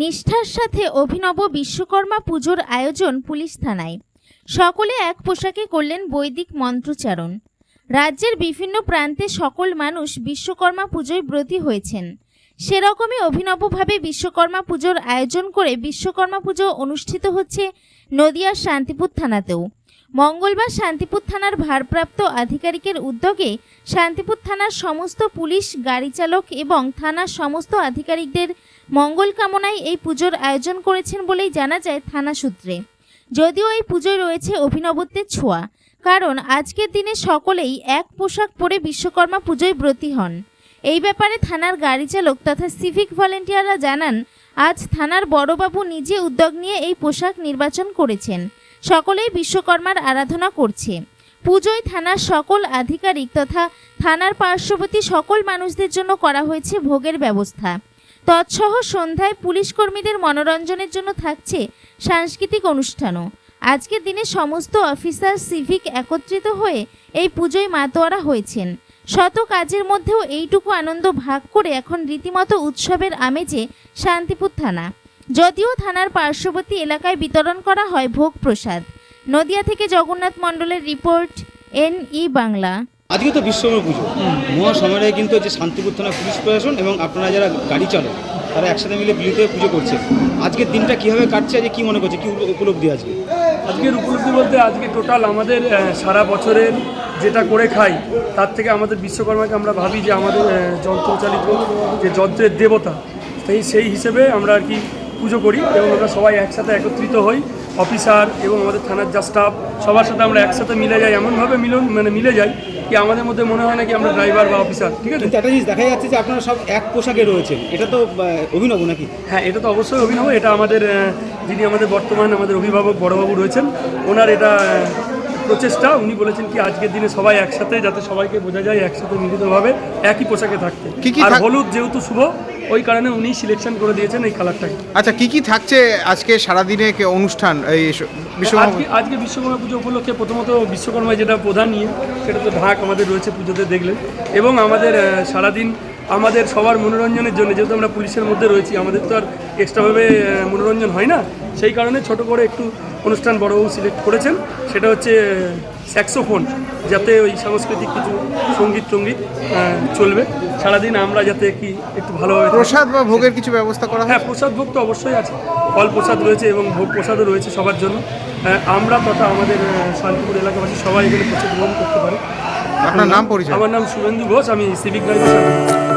নিষ্ঠার সাথে অভিনব বিশ্বকর্মা পুজোর আয়োজন পুলিশ থানায়। সকলে এক পোশাকে করলেন বৈদিক মন্ত্রচারণ রাজ্যের বিভিন্ন প্রান্তে সকল মানুষ বিশ্বকর্মা পুজোয় ব্রতী হয়েছেন। সেরকমই অভিনবভাবে বিশ্বকর্মা পুজোর আয়োজন করে বিশ্বকর্মা পুজো অনুষ্ঠিত হচ্ছে নদিয়ার শান্তিপুর থানাতেও। মঙ্গলবার শান্তিপুর থানার ভারপ্রাপ্ত আধিকারিকের উদ্যোগে শান্তিপুর থানার সমস্ত পুলিশ, গাড়ি চালক এবং থানার সমস্ত আধিকারিকদের মঙ্গল কামনায় এই পুজোর আয়োজন করেছেন বলেই জানা যায় থানা সূত্রে। যদিও এই পুজোয় রয়েছে অভিনবত্বের ছোঁয়া, কারণ আজকের দিনে সকলেই এক পোশাক পরে বিশ্বকর্মা পুজোয় ব্রতী হন। এই ব্যাপারে থানার গাড়ি চালক তথা সিভিক ভলেন্টিয়াররা জানান, আজ থানার বড়বাবু নিজে উদ্যোগ নিয়ে এই পোশাক নির্বাচন করেছেন। সকলেই বিশ্বকর্মার আরাধনা করছে। পুজোয় থানার সকল আধিকারিক তথা থানার পার্শ্ববর্তী সকল মানুষদের জন্য করা হয়েছে ভোগের ব্যবস্থা। তৎসহ সন্ধ্যায় পুলিশ কর্মীদের মনোরঞ্জনের জন্য থাকছে সাংস্কৃতিক অনুষ্ঠানও। আজকের দিনে সমস্ত অফিসার, সিভিক একত্রিত হয়ে এই পুজোয় মাতোয়ারা হয়েছেন। শত কাজের মধ্যেও এইটুকু আনন্দ ভাগ করে এখন রীতিমতো উৎসবের আমেজে শান্তিপুর থানা। যদিও থানার পার্শ্ববর্তী এলাকায় বিতরণ করা হয় ভোগ প্রসাদ। নদিয়া থেকে জগন্নাথ মণ্ডলের রিপোর্ট এন ই বাংলা। আজকে তো বিশ্বকর্মা পুজো। মহা মহাসমারোহে কিন্তু যে শান্তিপুর থানা পুলিশ প্রশাসন এবং আপনারা যারা গাড়ি চালক তারা একসাথে মিলে বিলিতে পুজো করছে। আজকের দিনটা কীভাবে কাটছে আজকে কি মনে করছে কি উপ- উপলব্ধি আজকে? আজকের উপলব্ধি বলতে আজকে টোটাল আমাদের সারা বছরের যেটা করে খাই তার থেকে আমাদের বিশ্বকর্মাকে আমরা ভাবি যে আমাদের যন্ত্রচালিত যে যন্ত্রের দেবতা সেই সেই হিসেবে আমরা আর কি পুজো করি এবং আমরা সবাই একসাথে একত্রিত হই অফিসার এবং আমাদের থানার যা স্টাফ সবার সাথে আমরা একসাথে মিলে যাই এমনভাবে মিলন মানে মিলে যাই কি আমাদের মধ্যে মনে হয় না কি আমরা ড্রাইভার বা অফিসার ঠিক আছে? একটা জিনিস দেখা যাচ্ছে যে আপনারা সব এক পোশাকে রয়েছেন এটা তো অভিনব নাকি? হ্যাঁ এটা তো অবশ্যই অভিনব এটা আমাদের যিনি আমাদের বর্তমান আমাদের অভিভাবক বড়বাবু রয়েছেন ওনার এটা প্রচেষ্টা উনি বলেছেন কি আজকের দিনে সবাই একসাথে যাতে সবাইকে বোঝা যায় একসাথে মিলিতভাবে একই পোশাকে থাকতে। আর হলুদ যেহেতু শুভ ওই কারণে উনি সিলেকশন করে দিয়েছেন এই কালারটাকে আচ্ছা কি কি থাকছে আজকে সারাদিনে কে- অনুষ্ঠান এই বিশ্বকর্মা আজকে আজকে বিশ্বকর্মা পুজো উপলক্ষে প্রথমত বিশ্বকর্মায় যেটা প্রধান নিয়ে সেটা তো ঢাক আমাদের রয়েছে পুজোতে দেখলেন। এবং আমাদের সারাদিন আমাদের সবার মনোরঞ্জনের জন্য যেহেতু আমরা পুলিশের মধ্যে রয়েছি আমাদের তো আর এক্সট্রাভাবে মনোরঞ্জন হয় না সেই কারণে ছোট করে একটু অনুষ্ঠান বড়বাবু সিলেক্ট করেছেন। সেটা হচ্ছে স্যাক্সোফোন যাতে ওই সাংস্কৃতিক কিছু সংগীত টঙ্গীত চলবে। সারাদিন আমরা যাতে কি একটু ভালোভাবে প্রসাদ বা ভোগের কিছু ব্যবস্থা করা হ্যাঁ প্রসাদ ভোগ তো অবশ্যই আছে। ফল প্রসাদ রয়েছে এবং ভোগ প্রসাদও রয়েছে সবার জন্য। আমরা তথা আমাদের শান্তিপুর এলাকাবাসী সবাই এখানে প্রসাদ গ্রহণ করতে পারে। আপনার নাম পরিচয়? আমার নাম শুভেন্দু ঘোষ আমি সিভিক ড্রাইভার